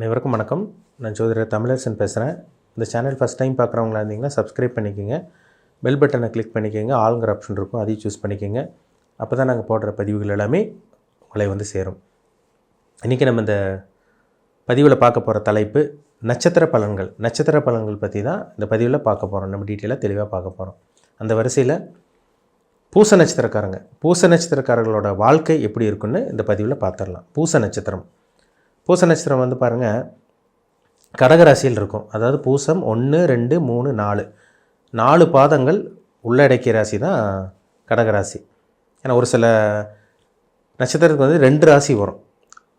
அனைவருக்கும் வணக்கம். நான் ஜோதிடர் தமிழரசன் பேசுகிறேன் இந்த சேனல் ஃபஸ்ட் டைம் பார்க்குறவங்களா இருந்தீங்கன்னா சப்ஸ்கிரைப் பண்ணிக்கோங்க. பெல் பட்டனை கிளிக் பண்ணிக்கோங்க. ஆளுங்கிற ஆப்ஷன் இருக்கும். அதையும் சூஸ் பண்ணிக்கோங்க. அப்போ தான் நாங்கள் போடுற பதிவுகள் எல்லாமே உங்களை வந்து சேரும். இன்றைக்கி நம்ம இந்த பதிவில் பார்க்க போகிற தலைப்பு நட்சத்திர பலன்கள். நட்சத்திர பலன்கள் பற்றி தான் இந்த பதிவில் பார்க்க போகிறோம் நம்ம டீட்டெயிலாக தெளிவாக பார்க்க போகிறோம் அந்த வரிசையில் பூச நட்சத்திரக்காரங்க. பூச நட்சத்திரக்காரர்களோட வாழ்க்கை எப்படி இருக்குன்னு இந்த பதிவில் பார்த்துடலாம். பூச நட்சத்திரம். பூச நட்சத்திரம் வந்து பாருங்கள் கடகராசியில் இருக்கும். அதாவது பூசம் ஒன்று ரெண்டு மூணு நாலு. நாலு பாதங்கள் உள்ளடக்கிய ராசி தான் கடகராசி. ஏன்னா ஒரு சில நட்சத்திரத்துக்கு வந்து ரெண்டு ராசி வரும்.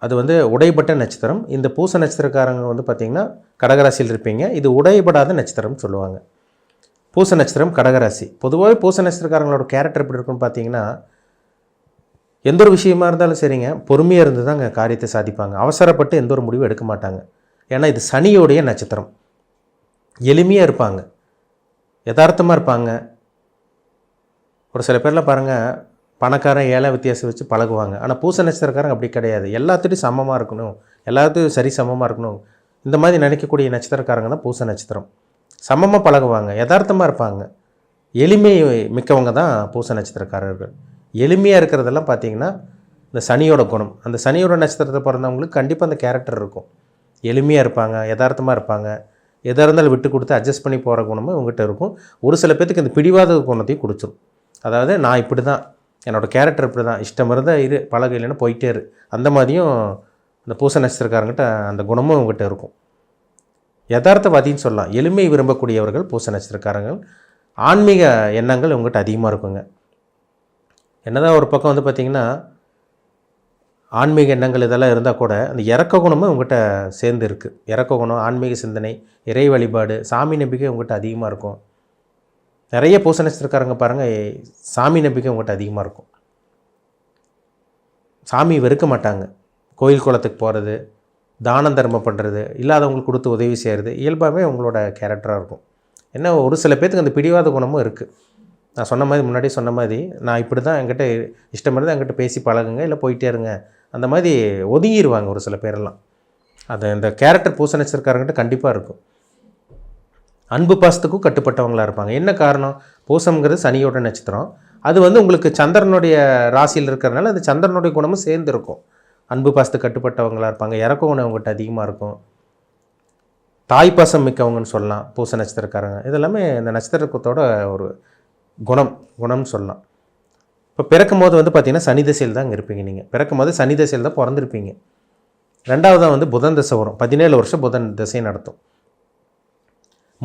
அது வந்து உடைப்பட்ட நட்சத்திரம். இந்த பூச நட்சத்திரக்காரங்க வந்து பார்த்திங்கன்னா கடகராசியில் இருப்பீங்க. இது உடைபடாத நட்சத்திரம்னு சொல்லுவாங்க. பூச நட்சத்திரம் கடகராசி. பொதுவாகவே பூச நட்சத்திரக்காரங்களோட கேரக்டர் எப்படி இருக்குன்னு பார்த்தீங்கன்னா எந்த ஒரு விஷயமா இருந்தாலும் சரிங்க. பொறுமையாக இருந்து தான் அங்கே காரியத்தை சாதிப்பாங்க. அவசரப்பட்டு எந்த ஒரு முடிவும் எடுக்க மாட்டாங்க. ஏன்னா இது சனியோடைய நட்சத்திரம். எளிமையாக இருப்பாங்க. யதார்த்தமாக இருப்பாங்க. ஒரு சில பேரில் பாருங்கள் பணக்காரன் ஏழை வித்தியாசம் வச்சு பழகுவாங்க. ஆனால் பூச நட்சத்திரக்காரங்க அப்படி கிடையாது. எல்லாத்துட்டையும் சமமாக இருக்கணும். எல்லாத்துக்கும் சரி சமமாக இருக்கணும். இந்த மாதிரி நினைக்கக்கூடிய நட்சத்திரக்காரங்க தான் பூச நட்சத்திரம். சமமாக பழகுவாங்க. யதார்த்தமாக இருப்பாங்க. எளிமை மிக்கவங்க தான் பூச நட்சத்திரக்காரர்கள். எளிமையாக இருக்கிறதெல்லாம் பார்த்தீங்கன்னா இந்த சனியோட குணம். அந்த சனியோட நட்சத்திரத்தை பிறந்தவங்களுக்கு கண்டிப்பாக அந்த கேரக்டர் இருக்கும். எளிமையாக இருப்பாங்க யதார்த்தமாக இருப்பாங்க. எதாக இருந்தாலும் விட்டு கொடுத்து அட்ஜஸ்ட் பண்ணி போகிற குணமும் இவங்ககிட்ட இருக்கும். ஒரு சில பேர்த்துக்கு இந்த பிடிவாத குணத்தையும் கொடுத்துரும். அதாவது நான் இப்படி தான் என்னோடய கேரக்டர் இப்படி தான் இஷ்டம் இருந்தால் இரு பழக இல்லைன்னா போயிட்டே இரு. அந்த மாதிரியும் இந்த பூச நட்சத்திரக்காரங்கிட்ட அந்த குணமும் இவங்ககிட்ட இருக்கும். யதார்த்தவாதின்னு சொல்லலாம். எளிமை விரும்பக்கூடியவர்கள் பூச நட்சத்திரக்காரங்கள். ஆன்மீக எண்ணங்கள் இவங்ககிட்ட அதிகமாக இருக்குங்க. என்னதான் ஒரு பக்கம் வந்து பார்த்திங்கன்னா ஆன்மீக எண்ணங்கள் இதெல்லாம் இருந்தால் கூட அந்த இறக்க குணமும் உங்கள்கிட்ட சேர்ந்து இருக்குது இறக்க குணம் ஆன்மீக சிந்தனை இறை வழிபாடு சாமி நம்பிக்கை உங்கள்கிட்ட அதிகமாக இருக்கும். நிறைய பூசணிச்சிருக்காரங்க பாருங்கள் சாமி நம்பிக்கை உங்கள்கிட்ட அதிகமாக இருக்கும். சாமி வெறுக்க மாட்டாங்க. கோயில் குளத்துக்கு போகிறது தானம் தர்மம் பண்ணுறது இல்லாதவங்களுக்கு கொடுத்து உதவி செய்கிறது இயல்பாகவே உங்களோட கேரக்டராக இருக்கும். என்ன ஒரு சில பேர்த்துக்கு அந்த பிடிவாத குணமும் இருக்குது நான் சொன்ன மாதிரி முன்னாடி சொன்ன மாதிரி நான் இப்படி தான் என்கிட்ட இஷ்டம் இருந்தால் என்கிட்ட பேசி பழகுங்க இல்லை போயிட்டே இருங்க. அந்த மாதிரி ஒதுங்கிடுவாங்க ஒரு சில பேரெல்லாம். அது இந்த கேரக்டர் பூச கண்டிப்பாக இருக்கும். அன்பு பாசத்துக்கும் கட்டுப்பட்டவங்களாக இருப்பாங்க. என்ன காரணம்? பூசம்ங்கிறது சனியோட நட்சத்திரம். அது வந்து உங்களுக்கு சந்திரனுடைய ராசியில் இருக்கிறதுனால அது சந்திரனுடைய குணமும் சேர்ந்து இருக்கும் அன்பு பாசத்துக்கு கட்டுப்பட்டவங்களாக இருப்பாங்க. இறக்க உணவு அவங்ககிட்ட அதிகமாக இருக்கும். தாய் பாசம் மிக்கவங்கன்னு சொல்லலாம். பூச நட்சத்திரக்காரங்க. இதெல்லாமே இந்த நட்சத்திரத்தோட ஒரு குணம் குணம்னு சொல்லலாம். இப்போ பிறக்கும் போது வந்து பார்த்திங்கன்னா சனி திசையில் தான் அங்கே இருப்பீங்க நீங்கள் பிறக்கும் போது சனி தசையில் தான் பிறந்திருப்பீங்க. ரெண்டாவதாக வந்து புதன் தசை வரும். பதினேழு வருஷம் புதன் திசை நடத்தும்.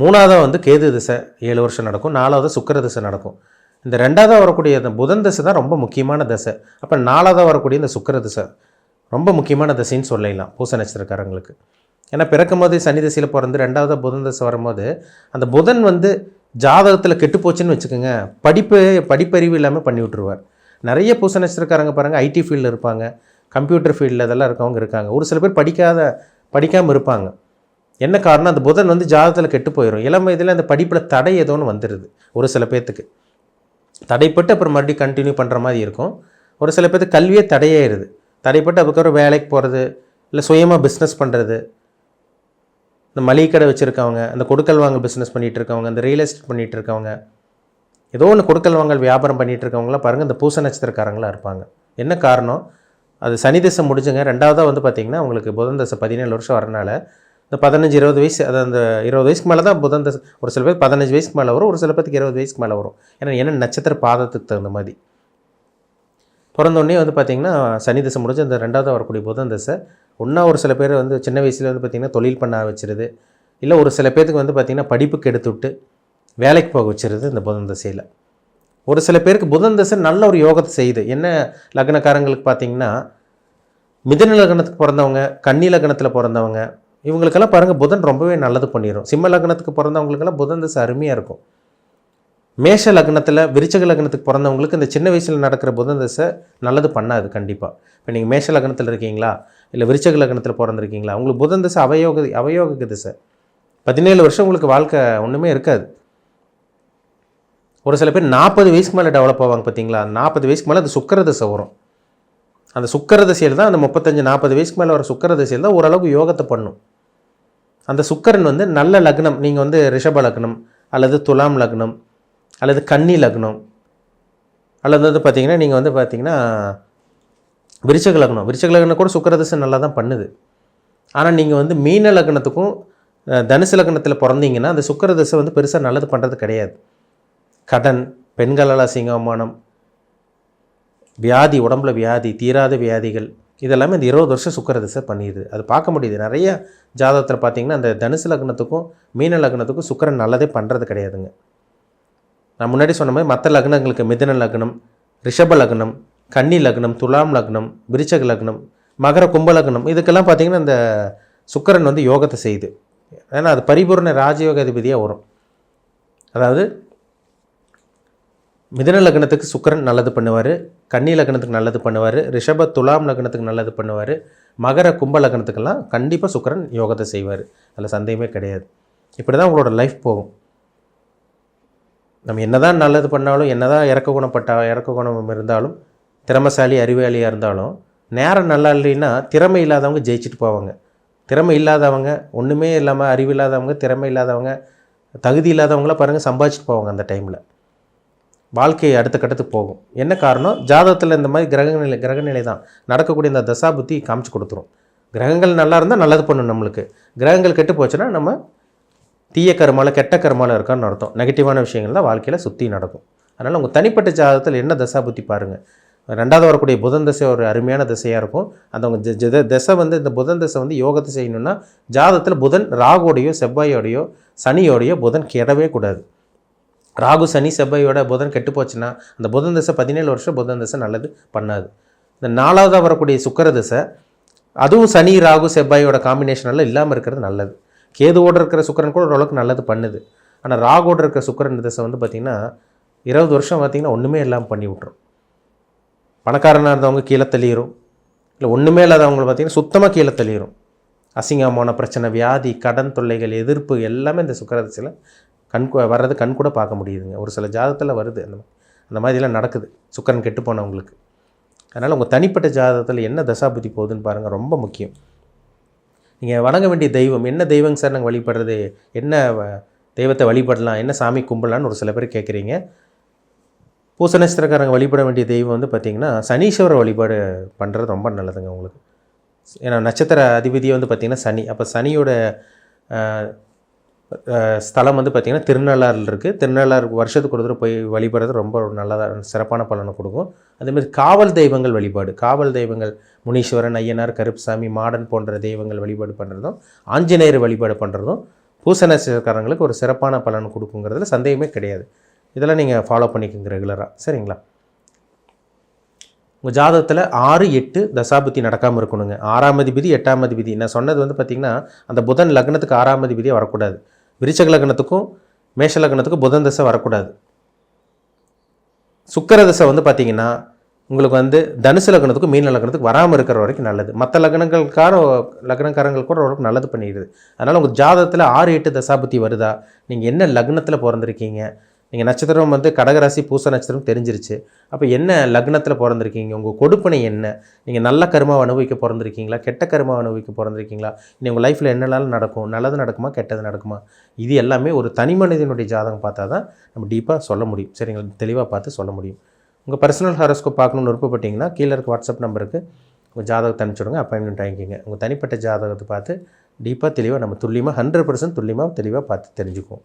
மூணாவதாக வந்து கேது திசை ஏழு வருஷம் நடக்கும். நாலாவது சுக்கர திசை நடக்கும். இந்த ரெண்டாவதாக வரக்கூடிய இந்த புதன் தசை தான் ரொம்ப முக்கியமான திசை. அப்போ நாலாவதாக வரக்கூடிய இந்த சுக்கர திசை ரொம்ப முக்கியமான திசைன்னு சொல்லலாம் பூச நட்சத்திரக்காரங்களுக்கு. ஏன்னா பிறக்கும் போது சனி திசையில் பிறந்து ரெண்டாவதாக புதன் தசை வரும்போது அந்த புதன் வந்து ஜாதகத்தில் கெட்டு போச்சுன்னு வச்சுக்கோங்க படிப்பு படிப்பறிவு இல்லாமல் பண்ணி விட்ருவார் நிறைய பூச நட்சத்திரக்காரங்க பாருங்கள் ஐடி ஃபீல்டில் இருப்பாங்க கம்ப்யூட்டர் ஃபீல்டில் இதெல்லாம் இருக்கவங்க இருக்காங்க. ஒரு சில பேர் படிக்காத படிக்காமல் இருப்பாங்க. என்ன காரணம்? அந்த புதன் வந்து ஜாதகத்தில் கெட்டு போயிடும் இளம் வயதில் அந்த படிப்பில் தடை ஏதோன்னு வந்துடுது ஒரு சில பேர்த்துக்கு தடைப்பட்டு அப்புறம் மறுபடியும் கண்டினியூ பண்ணுற மாதிரி இருக்கும். ஒரு சில பேர்த்துக்கு கல்வியே தடையாயிருது. தடைப்பட்டு அதுக்கப்புறம் வேலைக்கு போகிறது இல்லை சுயமாக பிஸ்னஸ் பண்ணுறது இந்த மளிகை கடை வச்சுருக்கவங்க இந்த கொடுக்கல் வாங்கல் பிஸ்னஸ் பண்ணிகிட்டு இருக்கவங்க இந்த ரியல் எஸ்டேட் பண்ணிகிட்டு இருக்கவங்க ஏதோ ஒன்று கொடுக்கல் வாங்கல் வியாபாரம் பண்ணிகிட்டு இருக்கவங்களாம் பாருங்கள் இந்த பூச நட்சத்திரக்காரங்களாக இருப்பாங்க. என்ன காரணம்? அது சனி தசை முடிஞ்சுங்க. ரெண்டாவதாக வந்து பார்த்திங்கன்னா உங்களுக்கு புதன் தசை பதினேழு வருஷம் வரனால இந்த பதினஞ்சு இருபது வயசு அது அந்த இருபது வயசுக்கு மேலே தான் புதன் தசை ஒரு சில பேர் பதினஞ்சு வயசுக்கு மேலே வரும் ஒரு சில பேருக்கு இருபது வயசுக்கு மேலே வரும். ஏன்னா என்ன நட்சத்திர பாதத்துக்கு தகுந்த மாதிரி. பிறந்தோடனே வந்து பார்த்திங்கன்னா சனி தசை முடிஞ்சு அந்த ரெண்டாவது வரக்கூடிய புதன் தசை ஒன்றா ஒரு சில பேர் வந்து சின்ன வயசில் வந்து பார்த்திங்கன்னா தொழில் பண்ண வச்சிருது இல்லை ஒரு சில பேர்த்துக்கு வந்து பார்த்திங்கன்னா படிப்புக்கு எடுத்து விட்டு வேலைக்கு போக வச்சிருது இந்த புதன் தசையில். ஒரு சில பேருக்கு புதன் தசை நல்ல ஒரு யோகத்தை செய்யுது. என்ன லக்னக்காரங்களுக்கு பார்த்தீங்கன்னா மிதன லக்னத்துக்கு பிறந்தவங்க கன்னி லக்னத்தில் பிறந்தவங்க இவங்களுக்கெல்லாம் பாருங்கள் புதன் ரொம்பவே நல்லது பண்ணிடும் சிம்ம லக்னத்துக்கு பிறந்தவங்களுக்கெல்லாம் புதன் தசை அருமையாக இருக்கும். மேஷ லக்னத்தில் விருச்சக லக்னத்துக்கு பிறந்தவங்களுக்கு இந்த சின்ன வயசில் நடக்கிற புதன் தசை நல்லது பண்ணாது கண்டிப்பாக இப்போ நீங்கள் மேஷ லக்னத்தில் இருக்கீங்களா? இல்லை விருச்சக லக்னத்தில் பிறந்திருக்கீங்களா? உங்களுக்கு புதன் தசை அவயோக அவயோக திசை. பதினேழு வருஷம் உங்களுக்கு வாழ்க்கை ஒன்றுமே இருக்காது. ஒரு சில பேர் நாற்பது வயசுக்கு மேலே டெவலப் ஆவாங்க பார்த்தீங்களா நாற்பது வயசுக்கு மேலே அது சுக்கர தசை வரும். அந்த சுக்கர திசையில் தான் அந்த முப்பத்தஞ்சு நாற்பது வயசுக்கு மேலே வர சுக்கர திசையில் தான் ஓரளவுக்கு யோகத்தை பண்ணும். அந்த சுக்கரன் வந்து நல்ல லக்னம் நீங்கள் வந்து ரிஷப லக்னம் அல்லது துலாம் லக்னம் அல்லது கன்னி லக்னம். அல்லது வந்து பார்த்திங்கன்னா நீங்கள் வந்து பார்த்தீங்கன்னா விருச்சக லக்னம். விருச்சக லக்னம் கூட சுக்கர திசை நல்லா தான் பண்ணுது. ஆனால் நீங்கள் வந்து மீன லக்னத்துக்கும் தனுசு லக்னத்தில் பிறந்தீங்கன்னா அந்த சுக்கர திசை வந்து பெருசாக நல்லது பண்ணுறது கிடையாது. கடன் பெண்களால் அசிங்கமானம் வியாதி உடம்புல வியாதி தீராத வியாதிகள் இதெல்லாமே இந்த இருபது வருஷம் சுக்கர திசை பண்ணிடுது அது பார்க்க முடியுது. நிறைய ஜாதகத்தில் பார்த்தீங்கன்னா அந்த தனுசு லக்னத்துக்கும் மீன லக்னத்துக்கும் சுக்கரன் நல்லதே பண்ணுறது கிடையாதுங்க. நான் முன்னாடி சொன்ன மாதிரி மற்ற லக்னங்களுக்கு மிதுன லக்னம் ரிஷப லக்னம் கன்னி லக்னம் துலாம் லக்னம் விருச்சக லக்னம் மகர கும்ப லக்னம் இதுக்கெல்லாம் பார்த்தீங்கன்னா இந்த சுக்கரன் வந்து யோகத்தை செய்யுது. ஏன்னா அது பரிபூர்ண ராஜயோக அதிபதியாக வரும். அதாவது மிதுன லக்னத்துக்கு சுக்கரன் நல்லது பண்ணுவார் கன்னி லக்னத்துக்கு நல்லது பண்ணுவார் ரிஷப துலாம் லக்னத்துக்கு நல்லது பண்ணுவார் மகர கும்ப லக்னத்துக்கெல்லாம் கண்டிப்பாக சுக்கிரன் யோகத்தை செய்வார். அதில் சந்தேகமே கிடையாது. இப்படி தான் உங்களோட லைஃப் போகும். நம்ம என்னதான் நல்லது பண்ணாலும் என்னதான் இறக்க குணப்பட்ட இறக்க குணம் இருந்தாலும் திறமசாலி அறிவாளியாக இருந்தாலும் நேரம் நல்லா இல்லைன்னா திறமை இல்லாதவங்க ஜெயிச்சுட்டு போவாங்க. திறமை இல்லாதவங்க ஒன்றுமே இல்லாமல் அறிவு இல்லாதவங்க திறமை இல்லாதவங்க தகுதி இல்லாதவங்களாம் பாருங்கள் சம்பாதிச்சுட்டு போவாங்க அந்த டைமில் வாழ்க்கை அடுத்த கட்டத்துக்கு போகும். என்ன காரணம்? ஜாதகத்தில் இந்த மாதிரி கிரகநிலை கிரகநிலை தான். நடக்கக்கூடிய இந்த தசாபுத்தி காமிச்சு கொடுத்துரும். கிரகங்கள் நல்லா இருந்தால் நல்லது பண்ணும் நம்மளுக்கு. கிரகங்கள் கெட்டு போச்சுன்னா நம்ம தீய கருமால கெட்ட கருமால இருக்கான்னு அர்த்தம். நெகட்டிவான விஷயங்கள் தான் வாழ்க்கையில் சுற்றி நடக்கும். அதனால் உங்கள் தனிப்பட்ட ஜாதகத்தில் என்ன தசா புத்தி பாருங்கள் ரெண்டாவது வரக்கூடிய புதன் தசை ஒரு அருமையான திசையாக இருக்கும். அந்த உங்கள் ஜ- தசை வந்து இந்த புதன் தசை வந்து யோகத்தை செய்யணும்னா ஜாதத்தில் புதன் ராகோடையோ செவ்வாயோடையோ சனியோடையோ புதன் கெடவே கூடாது. ராகு சனி செவ்வாயோட புதன் கெட்டு போச்சுன்னா அந்த புதன் தசை பதினேழு வருஷம் புதன் தசை நல்லது பண்ணாது. இந்த நாலாவதாக வரக்கூடிய சுக்கர தசை அதுவும் சனி ராகு செவ்வாயோட காம்பினேஷனெல்லாம் இல்லாமல் இருக்கிறது நல்லது. கேதுவோட இருக்கிற சுக்கரன் கூட ஓரளவுக்கு நல்லது பண்ணுது. ஆனால் ராகோடு இருக்கிற சுக்கிரன் திசை வந்து பார்த்திங்கன்னா இருபது வருஷம் பார்த்திங்கன்னா ஒன்றுமே இல்லாமல் பண்ணி விட்ரும் பணக்காரனாக இருந்தவங்க கீழே தள்ளிடும் இல்லை ஒன்றுமே இல்லாதவங்க பார்த்திங்கன்னா சுத்தமாக கீழே தள்ளிடும் அசிங்கமான பிரச்சனை வியாதி கடன் தொல்லைகள் எதிர்ப்பு எல்லாமே இந்த சுக்கரதிசையில் கண் வர்றது கண் கூட பார்க்க முடியுதுங்க. ஒரு சில ஜாதகத்தில் வருது அந்த அந்த மாதிரிலாம் நடக்குது. சுக்கரன் கெட்டு போனவங்களுக்கு. அதனால் உங்கள் தனிப்பட்ட ஜாதகத்தில் என்ன தசாபுத்தி போகுதுன்னு பாருங்கள் ரொம்ப முக்கியம். நீங்கள் வணங்க வேண்டிய தெய்வம். என்ன தெய்வங்க சார் நாங்கள் வழிபடுறது? என்ன வ- தெய்வத்தை வழிபடலாம்? என்ன சாமி கும்பிடலான்னு ஒரு சில பேர் கேட்குறீங்க பூச நட்சத்திரக்காரங்க வழிபட வேண்டிய தெய்வம் வந்து பார்த்திங்கன்னா சனீஸ்வர வழிபாடு பண்ணுறது ரொம்ப நல்லதுங்க உங்களுக்கு. ஏன்னா நட்சத்திர அதிபதியை வந்து பார்த்திங்கன்னா சனி. அப்போ சனியோட ஸ்தலம் வந்து பார்த்திங்கன்னா திருநள்ளாறில் இருக்குது திருநள்ளாறு வருஷத்துக்கு ஒரு தடவை போய் வழிபடுறது ரொம்ப ஒரு நல்லதாக சிறப்பான பலனை கொடுக்கும். அதேமாதிரி காவல் தெய்வங்கள் வழிபாடு. காவல் தெய்வங்கள் முனீஸ்வரன் ஐயனார் கருப்புசாமி மாடன் போன்ற தெய்வங்கள் வழிபாடு பண்ணுறதும் ஆஞ்சநேயர் வழிபாடு பண்ணுறதும் பூசணக்காரங்களுக்கு ஒரு சிறப்பான பலன் கொடுக்குங்கிறதுல சந்தேகமே கிடையாது. இதெல்லாம் நீங்கள் ஃபாலோ பண்ணிக்கோங்க ரெகுலராக சரிங்களா? உங்கள் ஜாதகத்தில் ஆறு எட்டு தசாபுத்தி நடக்காமல் இருக்கணுங்க. ஆறாம் அதிபதி எட்டாம் அதிபதி. நான் சொன்னது வந்து பார்த்திங்கன்னா அந்த புதன் லக்னத்துக்கு ஆறாம் அதிபதியே வரக்கூடாது. விருச்சக லக்னத்துக்கும் மேஷ லக்னத்துக்கும் புதன் தசை வரக்கூடாது. சுக்கர தசை வந்து பார்த்திங்கன்னா உங்களுக்கு வந்து தனுசு லக்னத்துக்கும் மீன லக்னத்துக்கு வராமல் இருக்கிற வரைக்கும் நல்லது. மற்ற லக்னங்களுக்கார லக்னக்காரங்களுக்கு கூட ஓரளவுக்கு நல்லது பண்ணிடுது. அதனால் உங்கள் ஜாதகத்தில் ஆறு எட்டு தசாபுத்தி வருதா? நீங்கள் என்ன லக்னத்தில் பிறந்திருக்கீங்க? நீங்கள் நட்சத்திரம் வந்து கடகராசி பூச நட்சத்திரம் தெரிஞ்சிருச்சு. அப்போ என்ன லக்னத்தில் பிறந்திருக்கீங்க? உங்கள் கொடுப்பனை என்ன? நீங்கள் நல்ல கருமாவை அனுபவிக்க பிறந்திருக்கீங்களா? கெட்ட கருமாவை அனுபவிக்க பிறந்திருக்கீங்களா? இனி உங்கள் லைஃப்பில் என்னெல்லாம் நடக்கும்? நல்லது நடக்குமா? கெட்டது நடக்குமா? இது எல்லாமே ஒரு தனி மனிதனுடைய ஜாதகம் பார்த்தா தான் நம்ம டீப்பாக சொல்ல முடியும். சரிங்களா? தெளிவாக பார்த்து சொல்ல முடியும். உங்கள் பர்சனல் ஹாரோஸ்கோப் பார்க்கணும்னு விருப்பப்பட்டீங்கன்னா கீழே இருக்க வாட்ஸ்அப் நம்பருக்கு உங்கள் ஜாதகத்தை அனுப்பிச்சுடுங்க அப்பாயின்மெண்ட் வாங்கிக்கிங்க. உங்கள் தனிப்பட்ட ஜாதகத்தை பார்த்து டீப்பாக தெளிவாக நம்ம துல்லியமாக ஹண்ட்ரட் பர்சன்ட் துல்லியமாக தெளிவாக பார்த்து தெரிஞ்சுக்குவோம்.